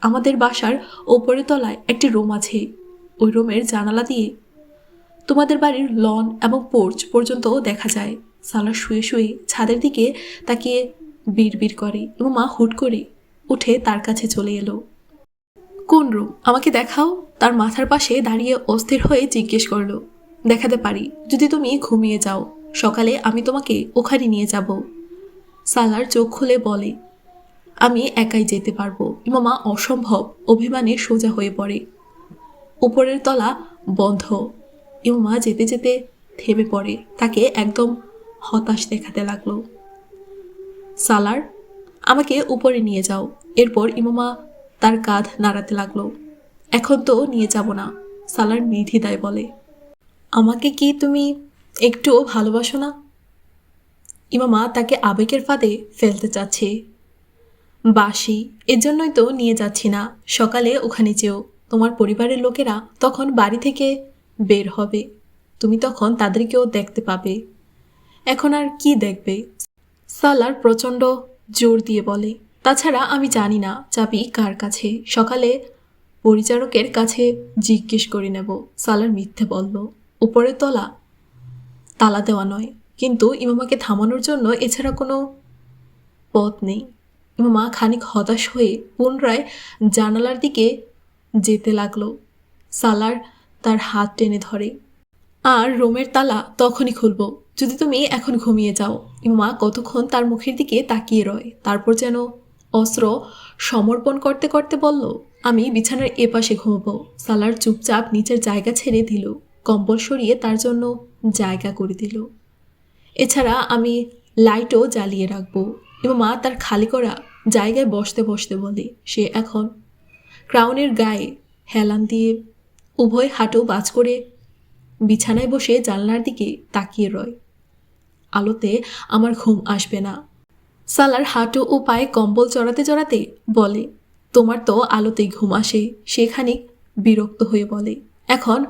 আমাদের বাসার ওপরের তলায় একটি রুম আছে। ওই রুমের জানালা দিয়ে তোমাদের বাড়ির লন এবং পোর্চ পর্যন্ত দেখা যায়। সালার শুয়ে শুয়ে ছাদের দিকে তাকিয়ে বিড় করে এবং মা হুট করে উঠে তার কাছে চলে এলো। কোন রুম আমাকে দেখাও। তার মাথার পাশে দাঁড়িয়ে অস্থির হয়ে জিজ্ঞেস করল। দেখাতে পারি। যদি তুমি ঘুমিয়ে যাও, সকালে আমি তোমাকে ওখানে নিয়ে যাব। সালার চোখ খুলে বলে, আমি একাই যেতে পারব। ইমামা অসম্ভব অভিমানে সোজা হয়ে পড়ে। উপরের তলা বন্ধ। ইমামা যেতে যেতে থেমে পড়ে। তাকে একদম হতাশ দেখাতে লাগল। সালার, আমাকে উপরে নিয়ে যাও। এরপর ইমামা তার কাঁধ নাড়াতে লাগল। এখন তো নিয়ে যাব না, সালার নিধিদায় বলে। আমাকে কি তুমি একটুও ভালোবাসো না? ইমামা তাকে আবেগের ফাঁদে ফেলতে চাচ্ছে। বাসি এর জন্যই তো নিয়ে যাচ্ছি না। সকালে ওখানে যেও। তোমার পরিবারের লোকেরা তখন বাড়ি থেকে বের হবে। তুমি তখন তাদেরকেও দেখতে পাবে। এখন আর কি দেখবে? সালার প্রচণ্ড জোর দিয়ে বলে। তাছাড়া আমি জানি না চাবি কার কাছে। সকালে পরিচারকের কাছে জিজ্ঞেস করে নেব। সালার মিথ্যে বলল, উপরের তলা? তালা দেওয়া নয়। কিন্তু ইমামাকে থামানোর জন্য এছাড়া কোনো পথ নেই। ইমামা খানিক হতাশ হয়ে পুনরায় জানালার দিকে যেতে লাগল। সালার তার হাত টেনে ধরে। আর রোমের তালা তখনই খুলব। যদি তুমি এখন ঘুমিয়ে যাও। এবং মা কতক্ষণ তার মুখের দিকে তাকিয়ে রয়। তারপর যেন অস্ত্র সমর্পণ করতে করতে বলল, আমি বিছানার এপাশে ঘুমবো। সালার চুপচাপ নিচের জায়গা ছেড়ে দিল। কম্বল সরিয়ে তার জন্য জায়গা করে দিল। এছাড়া আমি লাইটও জ্বালিয়ে রাখব। এবং মা তার খালি করা জায়গায় বসতে বসতে বলে, সে এখন ক্রাউনের গায়ে হেলান দিয়ে উভয় হাঁটু বাজ করে বিছানায় বসে জানলার দিকে তাকিয়ে রয়। আলোতে আমার ঘুম আসবে না। সালার হাঁটু ও পায়ে কম্বল চড়াতে চড়াতে বলে, তোমার তো আলোতেই ঘুম আসে। সেখানে বিরক্ত হয়ে বলে, এখন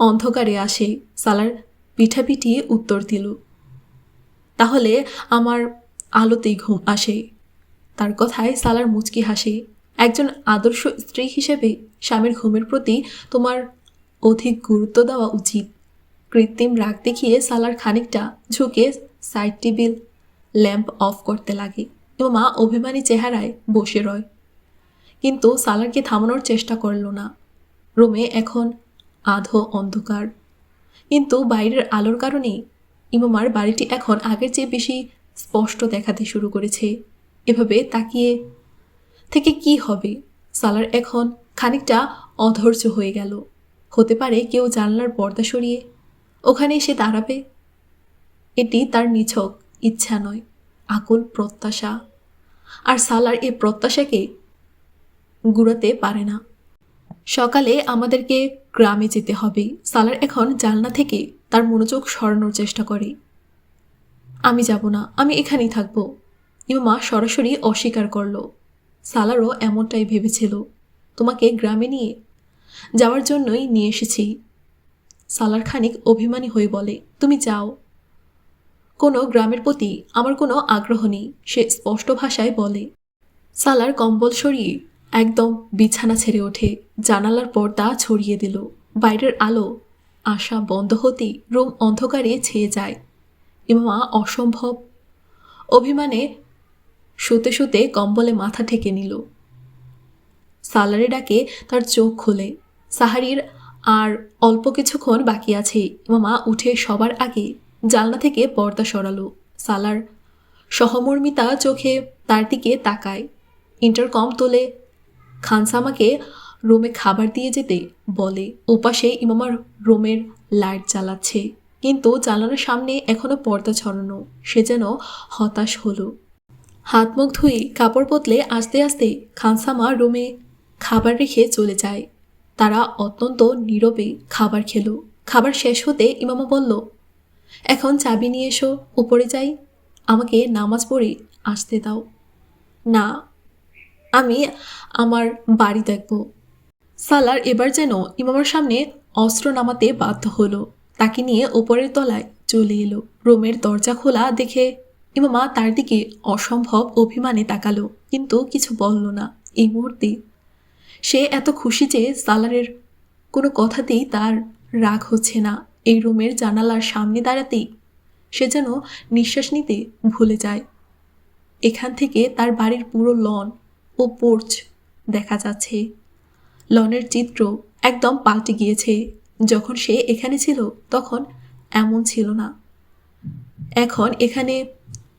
অন্ধকারে আসে। সালার পিঠাপিঠি উত্তর দিল, তাহলে আমার আলোতেই ঘুম আসে। তার কথায় সালার মুচকি হাসে। একজন আদর্শ স্ত্রী হিসেবে স্বামীর ঘুমের প্রতি তোমার অধিক গুরুত্ব দেওয়া উচিত। কৃত্রিম রাগ দেখিয়ে সালার খানিকটা ঝুঁকে সাইড টেবিল ল্যাম্প অফ করতে লাগে এবং মা অভিমানী চেহারায় বসে রয়। কিন্তু সালারকে থামানোর চেষ্টা করল না। রুমে এখন আধো অন্ধকার। কিন্তু বাইরের আলোর কারণে ইমামার বাড়িটি এখন আগের চেয়ে বেশি স্পষ্ট দেখাতে শুরু করেছে। এভাবে তাকিয়ে থেকে কি হবে? সালার এখন খানিকটা অধৈর্য হয়ে গেল। হতে পারে কেউ জানলার পর্দা সরিয়ে ওখানে এসে দাঁড়াবে। এটি তার নিছক ইচ্ছা নয়, আকুল প্রত্যাশা। আর সালার এ প্রত্যাশাকে গুড়াতে পারে না। সকালে আমাদেরকে গ্রামে যেতে হবে। সালার এখন জানলা থেকে তার মনোযোগ সরানোর চেষ্টা করে। আমি যাব না, আমি এখানেই থাকব। ইমামা সরাসরি অস্বীকার করল। সালারও এমনটাই ভেবেছিল। তোমাকে গ্রামে নিয়ে যাওয়ার জন্যই নিয়ে এসেছি। সালার খানিক অভিমানী হয়ে বলে, তুমি যাও। কোনো গ্রামের প্রতি আমার কোনো আগ্রহ নেই সে স্পষ্ট ভাষায় বলে। সালার কম্বল সরিয়ে একদম বিছানা ছেড়ে ওঠে। জানালার পর্দা ছড়িয়ে দিল। বাইরের আলো আশা বন্ধ হতেই রুম অন্ধকারে ছেয়ে যায়। ইমামা অসম্ভব। অভিমানে শুতে শুতে কম্বলে মাথা ঠেকে নিল। সালারে ডাকে তার চোখ খোলে। সাহারির আর অল্প কিছুক্ষণ বাকি আছে ইমামা উঠে সবার আগে জানলা থেকে পর্দা সরালো। সালার সহমর্মিতা চোখে তার দিকে তাকায়। ইন্টারকম তোলে খানসামাকে রোমে খাবার দিয়ে যেতে বলে। ওপাশে ইমামার রোমের লাইট জ্বালাচ্ছে। কিন্তু জানালার সামনে এখনও পর্দা ছড়ানো, সে যেন হতাশ হলো। হাত মুখ ধুয়ে কাপড় বদলে আস্তে আস্তে খানসামা রুমে খাবার রেখে চলে যায়। তারা অত্যন্ত নীরবে খাবার খেলো। খাবার শেষ হতে ইমামা বলল, এখন চাবি নিয়ে এসো, উপরে যাই। আমাকে নামাজ পড়ে আসতে দাও। না, আমি আমার বাড়ি দেখব। সালার এবার যেন ইমামার সামনে অস্ত্র নামাতে বাধ্য হলো। তাকে নিয়ে ওপরের তলায় চলে এলো। রুমের দরজা খোলা দেখে ইমামা তার দিকে অসম্ভব অভিমানে তাকালো, কিন্তু কিছু বলল না। এই মুহূর্তে সে এত খুশি যে সালারের কোনো কথাতেই তার রাগ হচ্ছে না। এই রুমের জানালার সামনে দাঁড়াতেই সে যেন নিঃশ্বাস নিতে ভুলে যায়। এখান থেকে তার বাড়ির পুরো লন ও পোর্চ দেখা যাচ্ছে। লনের চিত্র একদম পাল্টে গিয়েছে। যখন সে এখানে ছিল, তখন এমন ছিল না। এখন এখানে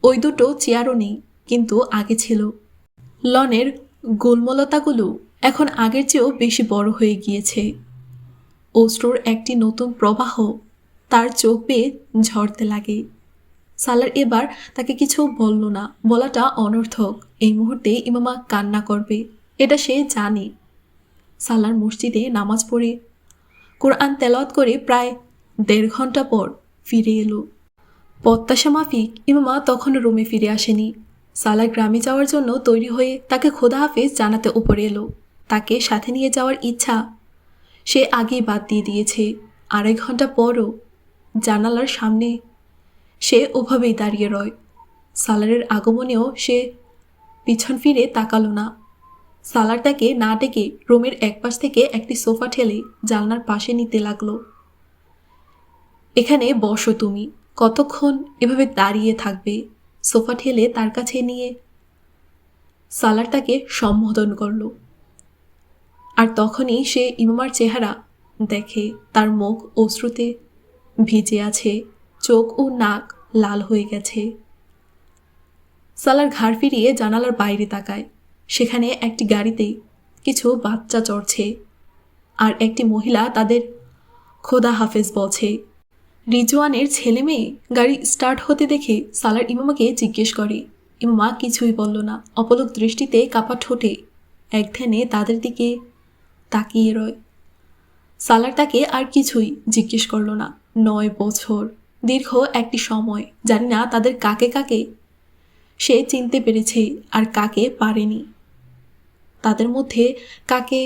ওই দুটো চেয়ারও নেই, কিন্তু আগে ছিল। লনের গোলমলতাগুলো এখন আগের চেয়েও বেশি বড় হয়ে গিয়েছে। অশ্রুর একটি নতুন প্রবাহ তার চোখ বেয়ে ঝরতে লাগে। সালার এবার তাকে কিছু বলল না, বলাটা অনর্থক। এই মুহূর্তে ইমামা কান্না করবে, এটা সে জানে। সালার মসজিদে নামাজ পড়ে কোরআন তেলাওয়াত করে প্রায় দেড় ঘণ্টা পর ফিরে এলো। প্রত্যাশা মাফিক ইমামা তখনও রুমে ফিরে আসেনি। সালা গ্রামে যাওয়ার জন্য তৈরি হয়ে তাকে খোদা হাফেজ জানাতে উপরে এলো। তাকে সাথে নিয়ে যাওয়ার ইচ্ছা সে আগেই বাদ দিয়ে দিয়েছে। আড়াই ঘণ্টা পরও জানালার সামনে সে ওভাবেই দাঁড়িয়ে রয়। সালারের আগমনেও সে পিছন ফিরে তাকালো না। সালার তাকে না ডেকে রুমের একপাশ থেকে একটি সোফা ঠেলে জানলার পাশে নিতে লাগল। এখানে বসো তুমি, কতক্ষণ এভাবে দাঁড়িয়ে থাকবে? সোফা ঠেলে তার কাছে নিয়ে সালার তাকে সম্বোধন করল। আর তখনই সে ইমামার চেহারা দেখে তার মুখ অশ্রুতে ভিজে আছে, চোখ ও নাক লাল হয়ে গেছে। সালার ঘাড় ফিরিয়ে জানালার বাইরে তাকায়। সেখানে একটি গাড়িতে কিছু বাচ্চা চড়ছে আর একটি মহিলা তাদের খোদা হাফেজ বলছে, রিজওয়ানের ছেলে মেয়ে গাড়ি স্টার্ট হতে দেখে সালার ইমামাকে জিজ্ঞেস করে। ইমামা কিছুই বলল না। অপলক দৃষ্টিতে কাপা ঠোঁটে এক ধ্যানে তাদের দিকে তাকিয়ে রয়। সালার তাকে আর কিছুই জিজ্ঞেস করল না। নয় বছর, দীর্ঘ একটি সময়, জানি না তাদের কাকে কাকে সে চিনতে পেরেছে আর কাকে পারেনি। তাদের মধ্যে কাকে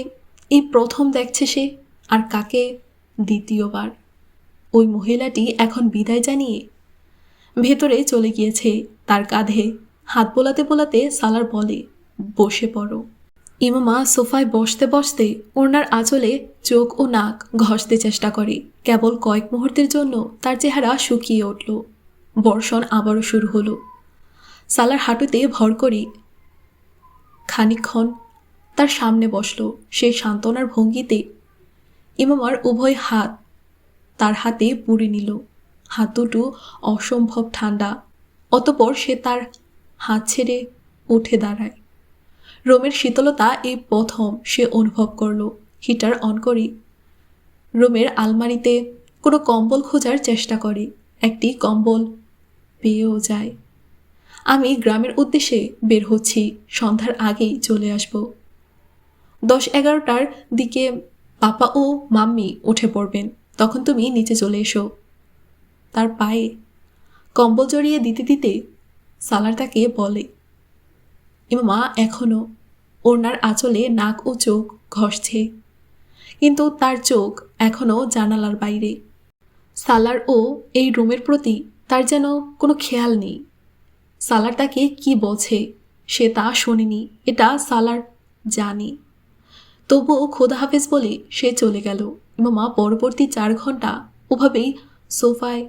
এই প্রথম দেখছে সে আর কাকে দ্বিতীয়বার। ওই মহিলাটি এখন বিদায় জানিয়ে ভেতরে চলে গিয়েছে। তার কাঁধে হাত বোলাতে বোলাতে সালার বলে, বসে পড়ো। ইমামা সোফায় বসতে বসতে ওনার আঁচলে চোখ ও নাক ঘষতে চেষ্টা করে। কেবল কয়েক মুহূর্তের জন্য তার চেহারা শুকিয়ে উঠল। বর্ষণ আবারও শুরু হলো। সালার হাঁটুতে ভর করে খানিকক্ষণ তার সামনে বসল সেই সান্ত্বনার ভঙ্গিতে। ইমামার উভয় হাত তার হাতে পুড়ে নিল। হাত দুটো অসম্ভব ঠান্ডা। অতপর সে তার হাত ছেড়ে উঠে দাঁড়ায়। রোমের শীতলতা এই প্রথম সে অনুভব করল। হিটার অন করে রোমের আলমারিতে কোনো কম্বল খোঁজার চেষ্টা করে। একটি কম্বল পেয়েও যায়। আমি গ্রামের উদ্দেশ্যে বের হচ্ছি। সন্ধ্যার আগেই চলে আসব। দশ এগারোটার দিকে পাপা ও মাম্মি উঠে পড়বেন। তখন তুমি নিচে চলে এসো। তার পায়ে কম্বল জড়িয়ে দিতে দিতে সালার তাকে বলে ইমামা এখনও ওনার আঁচলে নাক ও চোখ ঘষছে। কিন্তু তার চোখ এখনও জানালার বাইরে। সালার ও এই রুমের প্রতি তার যেন কোনো খেয়াল নেই। সালার তাকে কি বলছে সে তা শোনেনি, এটা সালার জানে। তবুও খোদা হাফেজ বলে সে চলে গেল। মামা পরবর্তী চার ঘণ্টা ওভাবেই সোফায়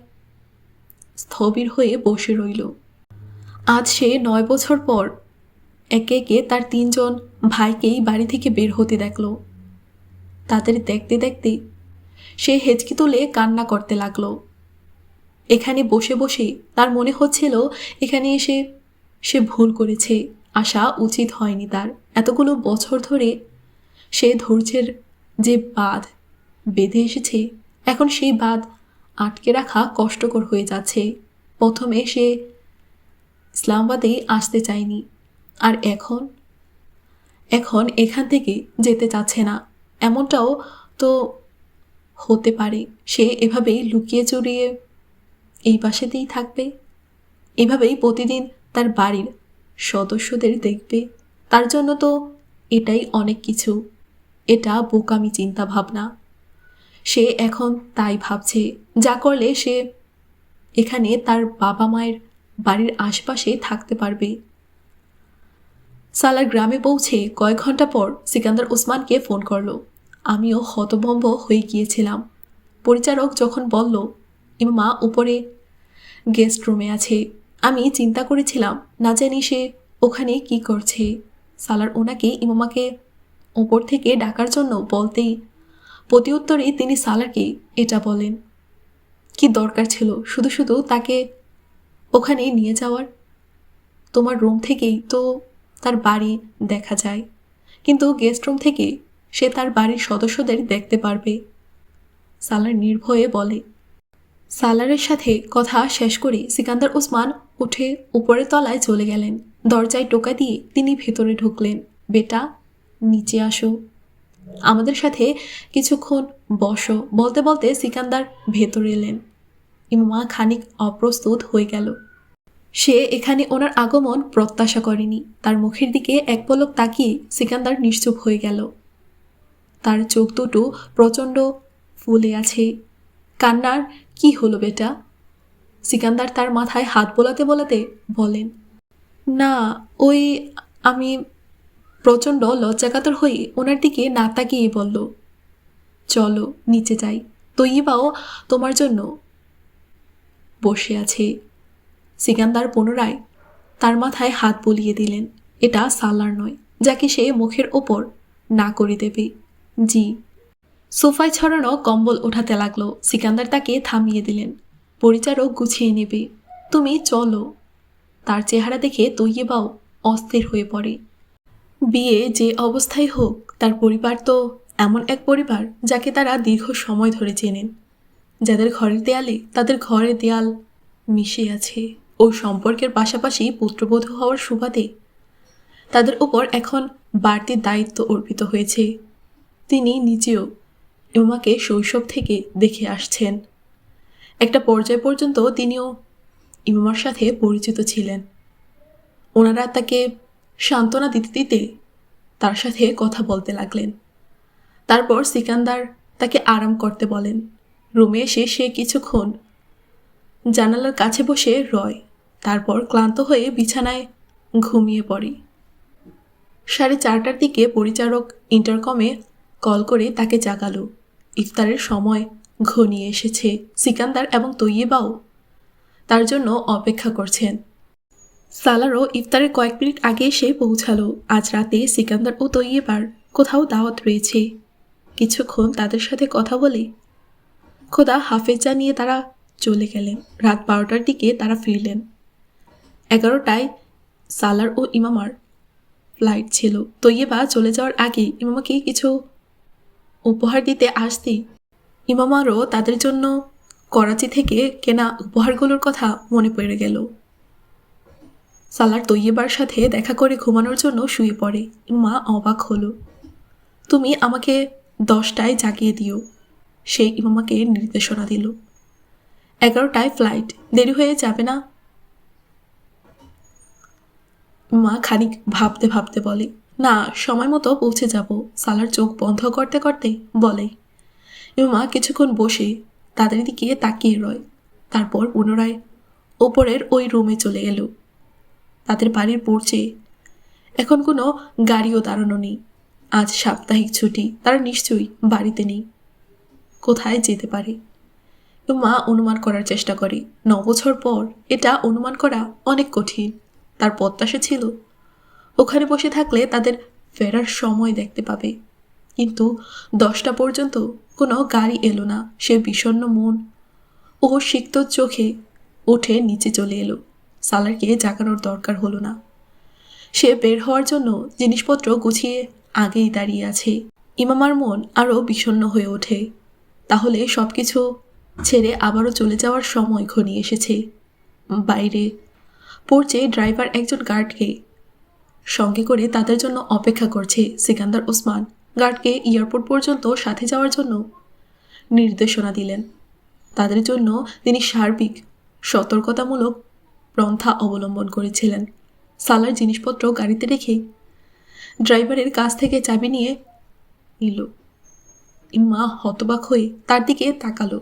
স্থবির হয়ে বসে রইল। আজ সে নয় বছর পর একে একে তার তিনজন ভাইকেই বাড়ি থেকে বের হতে দেখল। তাদের দেখতে দেখতে সে হেঁচকি তুলে কান্না করতে লাগল। এখানে বসে বসে তার মনে হচ্ছিল এখানে এসে সে ভুল করেছে আসা উচিত হয়নি তার। এতগুলো বছর ধরে সে ধৈর্যের যে বাঁধ বেঁধে এসেছে, এখন সেই বাঁধ আটকে রাখা কষ্টকর হয়ে যাচ্ছে। প্রথমে সে ইসলামাবাদেই আসতে চায়নি, আর এখন এখন এখান থেকে যেতে চাচ্ছে না। এমনটাও তো হতে পারে, সে এভাবেই লুকিয়ে চড়িয়ে এই পাশেতেই থাকবে। এভাবেই প্রতিদিন তার বাড়ির সদস্যদের দেখবে। তার জন্য তো এটাই অনেক কিছু। এটা বোকামি চিন্তা ভাবনা সে এখন তাই ভাবছে, যা করলে সে এখানে তার বাবা মায়ের বাড়ির আশপাশে থাকতে পারবে। সালার গ্রামে পৌঁছে কয়েক ঘণ্টা পর সিকান্দার ওসমানকে ফোন করল। আমিও হতভম্ব হয়ে গিয়েছিলাম। পরিচারক যখন বলল, ইমামা উপরে গেস্ট রুমে আছে। আমি চিন্তা করেছিলাম, না জানি সে ওখানে কি করছে। সালার ওনাকে ইমামাকে ওপর থেকে ডাকার জন্য বলতেই প্রতি উত্তরে তিনি সালারকে এটা বলেন। কি দরকার ছিল? শুধু শুধু তাকে ওখানে নিয়ে যাওয়ার? তোমার রুম থেকেই তো তার বাড়ি দেখা যায়। কিন্তু গেস্ট রুম থেকে সে তার বাড়ির সদস্যদের দেখতে পারবে। সালার নির্ভয়ে বলে, সালারের সাথে কথা শেষ করে সিকান্দার ওসমান উঠে উপরের তলায় চলে গেলেন। দরজায় টোকা দিয়ে তিনি ভেতরে ঢুকলেন। বেটা নিচে আসো। আমাদের সাথে কিছুক্ষণ বসো। বলতে বলতে সিকান্দার ভেতরে এলেন। ইমামা খানিক অপ্রস্তুত হয়ে গেল। সে এখানে ওনার আগমন প্রত্যাশা করেনি। তার মুখের দিকে এক পলক তাকিয়ে সিকান্দার নিশ্চুপ হয়ে গেল। তার চোখ দুটো প্রচণ্ড ফুলে আছে। কান্নার কি হলো বেটা? সিকান্দার তার মাথায় হাত বোলাতে বোলাতে বলেন, না, ওই আমি প্রচণ্ড লজ্জাকাতর হয়ে ওনার দিকে না তাকিয়ে বলল, চলো, নিচে যাই। তৈবাও তোমার জন্য বসে আছে। সিকান্দার পুনরায় তার মাথায় হাত বুলিয়ে দিলেন। এটা সালার নয়, যাকে সে মুখের ওপর না করে দেবে। জি। সোফায় ছড়ানো কম্বল ওঠাতে লাগল। সিকান্দার তাকে থামিয়ে দিলেন। পরিচারক গুছিয়ে নেবে। তুমি চলো। তার চেহারা দেখে তৈয়েবাও অস্থির হয়ে পড়ে। বিয়ে যে অবস্থায় হোক, তার পরিবার তো এমন এক পরিবার যাকে তারা দীর্ঘ সময় ধরে চেনেন। যাদের ঘরের দেয়ালে তাদের ঘরের দেয়াল মিশে আছে। ও সম্পর্কের পাশাপাশি পুত্রবধূ হওয়ার সুবাদে তাদের উপর এখন বাড়তি দায়িত্ব অর্পিত হয়েছে। তিনি নিজেও ইমাকে শৈশব থেকে দেখে আসছেন। একটা পর্যায় পর্যন্ত তিনিও ইমামার সাথে পরিচিত ছিলেন। ওনারা তাকে সান্ত্বনা দিতে দিতে তার সাথে কথা বলতে লাগলেন। তারপর সিকান্দার তাকে আরাম করতে বলেন। রুমে এসে সে কিছুক্ষণ জানালার কাছে বসে রয়। তারপর ক্লান্ত হয়ে বিছানায় ঘুমিয়ে পড়ে। সাড়ে চারটার দিকে পরিচারক ইন্টারকমে কল করে তাকে জাগালো। ইফতারের সময় ঘনিয়ে এসেছে সিকান্দার এবং তৈয়েবাও তার জন্য অপেক্ষা করছেন। সালারও ইফতারের কয়েক মিনিট আগে এসে পৌঁছালো। আজ রাতে সিকান্দার ও তৈয়েবার কোথাও দাওয়াত রয়েছে। কিছুক্ষণ তাদের সাথে কথা বলে খোদা হাফেজ জানিয়ে তারা চলে গেলেন। রাত বারোটার দিকে তারা ফিরলেন। এগারোটায় সালার ও ইমামার ফ্লাইট ছিল। তৈয়েবা চলে যাওয়ার আগে ইমামাকে কিছু উপহার দিতে আসতেই ইমামারও তাদের জন্য করাচি থেকে কেনা উপহারগুলোর কথা মনে পড়ে গেল। সালার তৈয়েবার সাথে দেখা করে ঘুমানোর জন্য শুয়ে পড়ে। মা অবাক হলো। তুমি আমাকে দশটায় জাগিয়ে দিও। সে ইমামাকে নির্দেশনা দিল। এগারোটায় ফ্লাইট দেরি হয়ে যাবে না? মা খানিক ভাবতে ভাবতে বলে, না, সময় মতো পৌঁছে যাব। সালার চোখ বন্ধ করতে করতে বলে। ইমা কিছুক্ষণ বসে তাদের দিকে তাকিয়ে রয়। তারপর পুনরায় ওপরের ওই রুমে চলে এলো। তাদের বাড়ির পড়ছে। এখন কোনো গাড়িও দাঁড়ানো নেই। আজ সাপ্তাহিক ছুটি, তারা নিশ্চয়ই বাড়িতে নেই। কোথায় যেতে পারে? মা অনুমান করার চেষ্টা করে। ন বছর পর এটা অনুমান করা অনেক কঠিন। তার প্রত্যাশা ছিল, ওখানে বসে থাকলে তাদের ফেরার সময় দেখতে পাবে। কিন্তু দশটা পর্যন্ত কোনো গাড়ি এলো না। সে বিষণ্ণ মন, ও সিক্ত চোখে উঠে নিচে চলে এলো। সালারকে জাগানোর দরকার হলো না। সে বের হওয়ার জন্য জিনিসপত্র গুছিয়ে আগেই দাঁড়িয়ে আছে। ইমামার মন আরও বিষণ্ণ হয়ে ওঠে। তাহলে সব কিছু ছেড়ে আবারও চলে যাওয়ার সময় ঘনিয়ে এসেছে। বাইরে পড়ছে ড্রাইভার একজন গার্ডকে। সঙ্গে করে তাদের জন্য অপেক্ষা করছে সিকান্দার ওসমান। গার্ডকে এয়ারপোর্ট পর্যন্ত সাথে যাওয়ার জন্য নির্দেশনা দিলেন। তাদের জন্য তিনি সার্বিক, সতর্কতামূলক পন্থা অবলম্বন করেছিলেন। সালার জিনিসপত্র গাড়িতে রেখে ড্রাইভারের কাছ থেকে চাবি নিয়ে নিল। ইম্মা হতবাক হয়ে তার দিকে তাকালো।